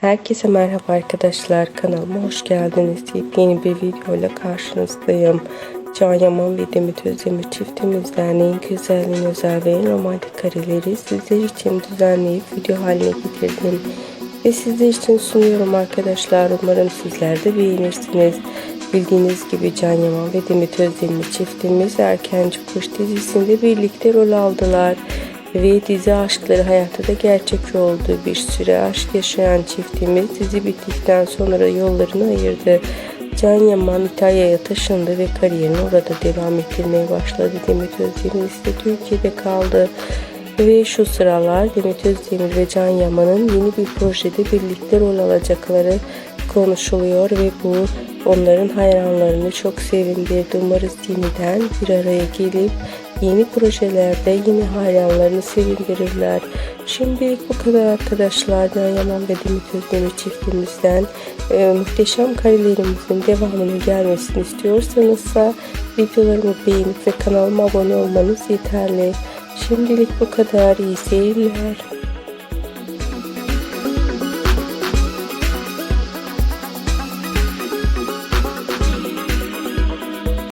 Herkese merhaba arkadaşlar kanalıma hoş geldiniz. Yeni bir videoyla karşınızdayım. Can Yaman ve Demet Özdemir çiftimizden en güzel, en özel ve en romantik kareleri sizler için düzenleyip video haline getirdim. Ve sizler için sunuyorum arkadaşlar. Umarım sizler de beğenirsiniz. Bildiğiniz gibi Can Yaman ve Demet Özdemir çiftimiz Erkenci Kuş dizisinde birlikte rol aldılar ve dizi aşkları hayatta da gerçek oldu. Bir süre aşk yaşayan çiftimiz dizi bittikten sonra yollarını ayırdı. Can Yaman İtalya'ya taşındı ve kariyerini orada devam ettirmeye başladı. Demet Özdemir ise Türkiye'de kaldı. Ve şu sıralar Demet Özdemir ve Can Yaman'ın yeni bir projede birlikte rol alacakları konuşuluyor ve bu onların hayranlarını çok sevindirdi. Umarız yeniden bir araya gelip yeni projelerde yine hayranlarını sevindirirler. Şimdilik bu kadar arkadaşlar. Yaman ve Demet Özdemir çiftimizden e, muhteşem karelerimizin devamının gelmesini istiyorsanız da videolarımı beğenip ve kanalıma abone olmanız yeterli. Şimdilik bu kadar. İyi seyirler.